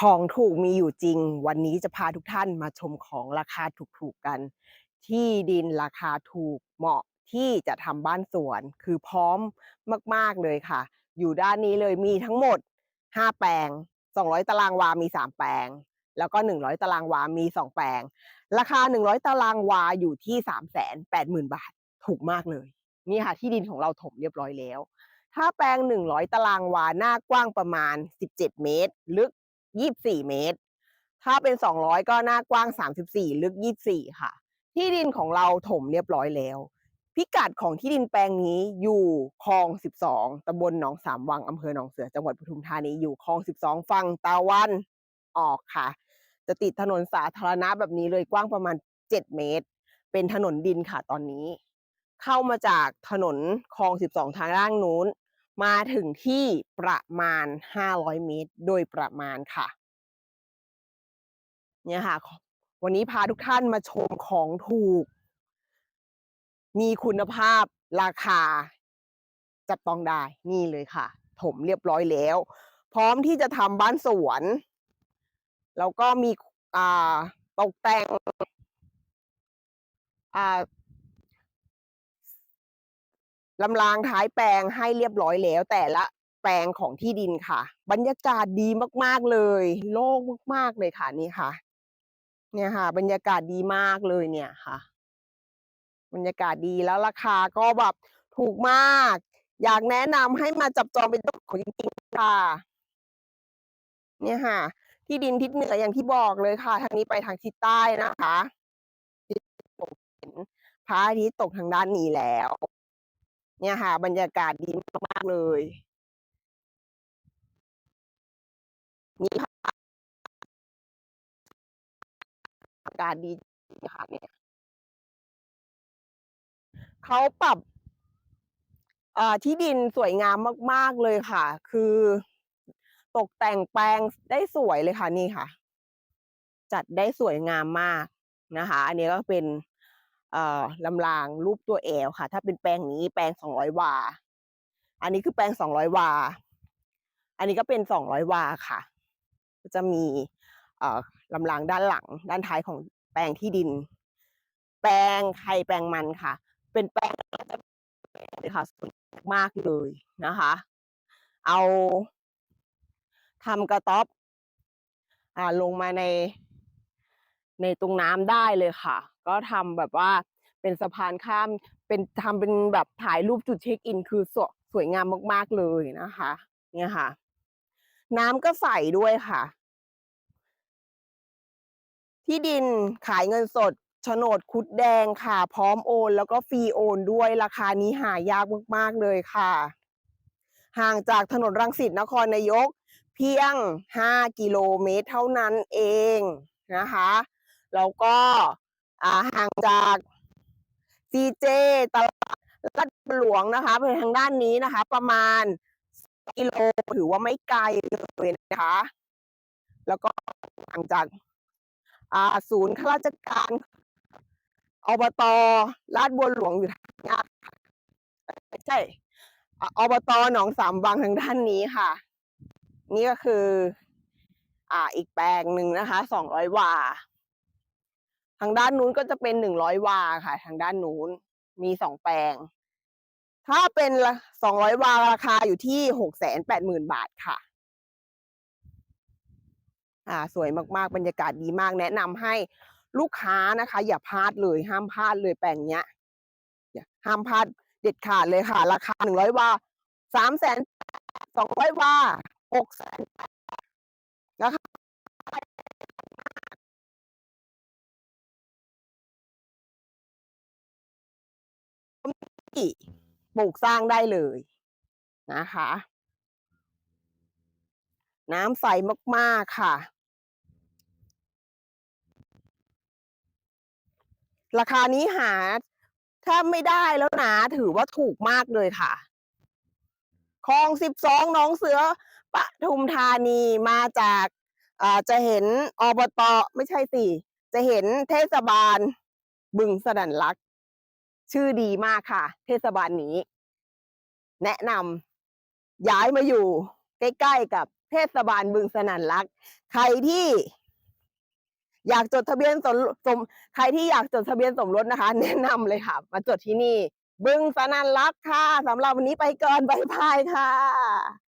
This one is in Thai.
ของถูกมีอยู่จริง วันนี้จะพาทุกท่านมาชมของราคาถูกๆกัน ที่ดินราคาถูกเหมาะที่จะทำบ้านสวน คือพร้อมมาก ๆ เลยค่ะ อยู่ด้านนี้เลยมีทั้งหมด 5 แปลง 200 ตารางวา มี 3 แปลง แล้วก็ 100 ตารางวา มี 2 แปลง ราคา 100 ตารางวาอยู่ที่ 380,000 บาท ถูกมากเลย นี่ค่ะ ที่ดินของเราถมเรียบร้อยแล้ว ถ้าแปลง 100 ตารางวา หน้ากว้างประมาณ 17 เมตร ลึก 24เมตร ถ้าเป็น200ก็หน้ากว้าง34ลึก24ค่ะ ที่ดินของเราถมเรียบร้อยแล้ว พิกัดของที่ดินแปลงนี้อยู่คลอง12ตำบลหนองสามวังอำเภอหนองเสือจังหวัดปทุมธานีอยู่คลอง12ฝั่งตะวันออกค่ะ จะติดถนนสาธารณะแบบนี้เลยกว้างประมาณ7เมตร เป็นถนนดินค่ะตอนนี้ เข้ามาจากถนนคลอง12ทางด้านนู้น มาถึงที่ประมาณ 500 เมตร โดยประมาณค่ะ เนี่ยค่ะ วันนี้พาทุกท่านมาชมของถูก มีคุณภาพราคา จับต้องได้ นี่เลยค่ะ ถมเรียบร้อยแล้ว พร้อมที่จะทำบ้านสวน แล้วก็มีอ่าตกแต่งอ่า ลำรางท้ายแปลงให้เรียบร้อยแล้วแต่ละแปลงของที่ดินค่ะ บรรยากาศดีมากๆเลย โล่งมากๆเลยค่ะนี่ค่ะ เนี่ยค่ะ บรรยากาศดีมากเลยเนี่ยค่ะ บรรยากาศดีแล้วราคาก็แบบถูกมาก อยากแนะนำให้มาจับจองเป็นเจ้าของจริงๆค่ะ เนี่ยค่ะ ที่ดินทิศเหนืออย่างที่บอกเลยค่ะ ทางนี้ไปทางทิศใต้นะคะทิศตกเห็นพระอาทิตย์ตกทางด้านนี้แล้ว เนี่ยค่ะ บรรยากาศดีมากๆเลยนี่ค่ะอากาศดีจริงค่ะเนี่ยเขาปรับที่ดินสวยงามมาก ๆ เลยค่ะ คือ ตกแต่งแปลงได้สวยเลยค่ะนี่ค่ะ จัดได้สวยงามมากนะคะ อันนี้ก็เป็น ลำรางรูปตัว L ค่ะ ถ้าเป็นแปลงนี้แปลง200วา อันนี้คือแปลง200วา อันนี้ก็เป็น200วาค่ะ ก็จะมีเอลำรางด้านหลัง ด้านท้ายของแปลงที่ดิน แปลงใครแปลงมันค่ะ เป็นแปลงเลยค่ะสวยมากเลยนะคะ เอาทำกระต๊อบอ่าลงมาใน ในตรงน้ำได้เลยค่ะ ก็ทำแบบว่าเป็นสะพานข้ามเป็นทำเป็นแบบถ่ายรูปจุดเช็กอิน คือสวสวยงามมากๆเลยนะคะ เนี่ยค่ะ น้ำก็ใสด้วยค่ะ ที่ดินขายเงินสดโฉนดคุดแดงค่ะ พร้อมโอน แล้วก็ฟรีโอนด้วยราคานี้หายากมากๆเลยค่ะ ห่างจากถนนรังสิตนครนายก เพียง 5 กิโลเมตรเท่านั้นเองนะคะ แล้วก็ห่างจาก CJ ตลาดลาดบัวหลวงนะคะไปทางด้านนี้นะคะ ประมาณกิโลถือว่าไม่ไกลเลยนะคะ แล้วก็ห่างจากศูนย์ข้าราชการอบต.ลาดบัวหลวงอยู่ทางนี้ใช่อบต.หนองสามวังทางด้านนี้ค่ะ นี่ก็คือ อ่าอีกแปลงหนึ่งนะคะ200วาางด้านนู้นก็จะเป็น100วาค่ะ ทางด้านนู้นมี2แปลง ถ้าเป็นสองร200วาราคาอยู่ที่680,000บาทค่ะ อ่า สวยมากๆ บรรยากาศดีมาก แนะนำให้ลูกค้านะคะ อย่าพลาดเลยห้ามพลาดเลยแปลงเนี้ยห้ามพลาดเด็ดขาดเลยค่ะ ราคา100วา380,000 200วา680,000 ปลูกสร้างได้เลยนะคะ น้ำใสมากๆค่ะ ราคานี้หาแทบไม่ได้แล้วนะถือว่าถูกมากเลยค่ะคลอง12หนองเสือปทุมธานีมาจากาจะเห็นอบต.ไม่ใช่สิจะเห็นเทศบาลบึงสนั่นรัก ชื่อดีมากค่ะ เทศบาลนี้ แนะนำย้ายมาอยู่ ใกล้ๆกับเทศบาลบึงสนั่นรัก ใครที่อยากจดทะเบียนสมสมใครที่อยากจดทะเบียนสมรสนะคะ แนะนำเลยค่ะ มาจดที่นี่ บึงสนั่นรักค่ะสำหรับวันนี้ไปก่อนบายบายค่ะ